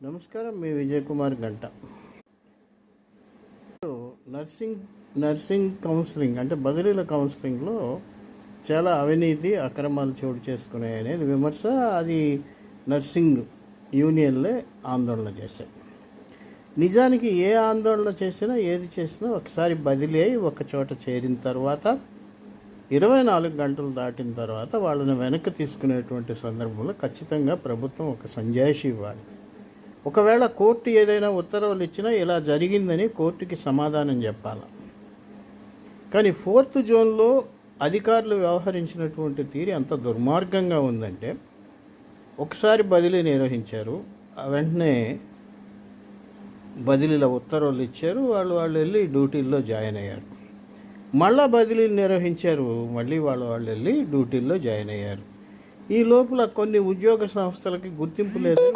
నమస్కారం మీ విజయ్ కుమార్ గంట nursing nursing counselling అంటే బదిలీల కౌన్సిలింగ్లో చాలా అవినీతి అక్రమాలు చోటు చేసుకున్నాయి అనేది విమర్శ. అది నర్సింగ్ యూనియన్లే ఆందోళన చేశాయి. నిజానికి ఏ ఆందోళన చేసినా ఏది చేసినా ఒకసారి బదిలీ అయి ఒక చోట చేరిన తర్వాత ఇరవై నాలుగు గంటలు దాటిన తర్వాత వాళ్ళని వెనక్కి తీసుకునేటువంటి సందర్భంలో ఖచ్చితంగా ప్రభుత్వం ఒక సంజాయిషి ఇవ్వాలి. ఒకవేళ కోర్టు ఏదైనా ఉత్తర్వులు ఇచ్చినా ఇలా జరిగిందని కోర్టుకి సమాధానం చెప్పాలి. కానీ ఫోర్త్ జోన్లో అధికారులు వ్యవహరించినటువంటి తీరు ఎంత దుర్మార్గంగా ఉందంటే ఒకసారి బదిలీ నిర్వహించారు ఆ వెంటనే బదిలీల ఉత్తర్వులు ఇచ్చారు వాళ్ళు వాళ్ళు వెళ్ళి డ్యూటీల్లో జాయిన్ అయ్యారు. మళ్ళా బదిలీలు నిర్వహించారు మళ్ళీ వాళ్ళు వాళ్ళు వెళ్ళి డ్యూటీల్లో జాయిన్ అయ్యారు. ఈ లోపల కొన్ని ఉద్యోగ సంస్థలకి గుర్తింపు లేదు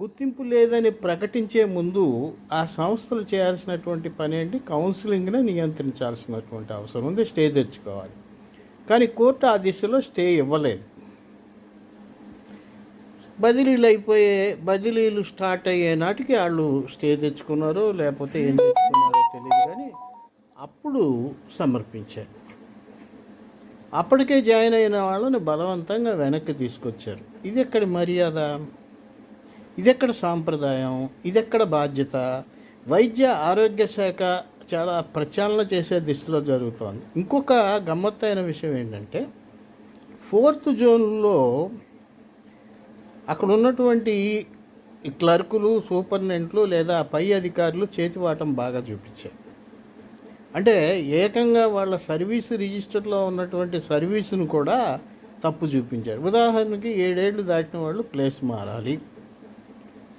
గుర్తింపు లేదని ప్రకటించే ముందు ఆ సంస్థలు చేయాల్సినటువంటి పని ఏంటి? కౌన్సిలింగ్ని నియంత్రించాల్సినటువంటి అవసరం ఉంది స్టే తెచ్చుకోవాలి. కానీ కోర్టు ఆ దిశలో స్టే ఇవ్వలేదు. బదిలీలు అయిపోయే బదిలీలు స్టార్ట్ అయ్యే నాటికి వాళ్ళు స్టే తెచ్చుకున్నారో లేకపోతే ఏం తెచ్చుకున్నారో తెలియదు కానీ అప్పుడు సమర్పించారు. అప్పటికే జాయిన్ అయిన వాళ్ళని బలవంతంగా వెనక్కి తీసుకొచ్చారు. ఇది ఎక్కడ మర్యాద? ఇదెక్కడ సాంప్రదాయం? ఇదెక్కడ బాధ్యత? వైద్య ఆరోగ్య శాఖ చాలా ప్రచారణ చేసే దిశలో జరుగుతోంది. ఇంకొక గమ్మత్తైన విషయం ఏంటంటే ఫోర్త్ జోన్లో అక్కడ ఉన్నటువంటి క్లర్కులు సూపర్నెంట్లు లేదా పై అధికారులు చేతివాటం బాగా చూపించారు. అంటే ఏకంగా వాళ్ళ సర్వీస్ రిజిస్టర్లో ఉన్నటువంటి సర్వీసును కూడా తప్పు చూపించారు. ఉదాహరణకి ఏడేళ్ళు దాటిన వాళ్ళు ప్లేస్ మారాలి.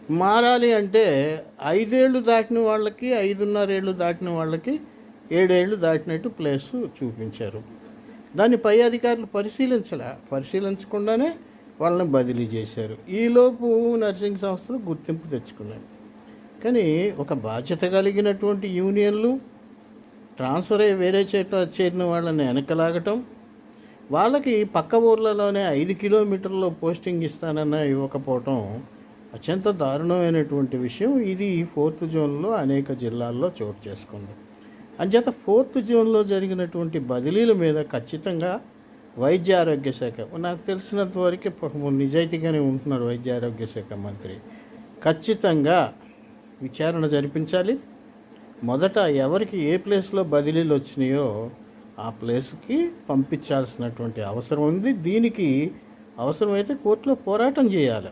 మారాలి అంటే ఐదేళ్ళు దాటిన వాళ్ళకి ఐదున్నరేళ్ళు దాటిన వాళ్ళకి ఏడేళ్ళు దాటినట్టు ప్లేస్ చూపించారు. దాన్ని పై అధికారులు పరిశీలించలే పరిశీలించకుండానే వాళ్ళని బదిలీ చేశారు. ఈలోపు నర్సింగ్ సంస్థలు గుర్తింపు తెచ్చుకున్నాయి. కానీ ఒక బాధ్యత కలిగినటువంటి యూనియన్లు ట్రాన్స్ఫర్ అయ్యి వేరే చేట చేరిన వాళ్ళని వెనకలాగటం వాళ్ళకి పక్క ఊర్లలోనే ఐదు కిలోమీటర్లో పోస్టింగ్ ఇస్తానన్న ఇవ్వకపోవటం అత్యంత దారుణమైనటువంటి విషయం ఇది ఫోర్త్ జోన్లో అనేక జిల్లాల్లో చోటు చేసుకుంది. అంచేత ఫోర్త్ జోన్లో జరిగినటువంటి బదిలీల మీద ఖచ్చితంగా వైద్య ఆరోగ్య శాఖ నాకు తెలిసినంత వరకు పాపం నిజాయితీగానే ఉంటున్నారు వైద్య ఆరోగ్య శాఖ మంత్రి. ఖచ్చితంగా విచారణ జరిపించాలి. మొదట ఎవరికి ఏ ప్లేస్లో బదిలీలు వచ్చినాయో ఆ ప్లేస్కి పంపించాల్సినటువంటి అవసరం ఉంది. దీనికి అవసరమైతే కోర్టులో పోరాటం చేయాలి.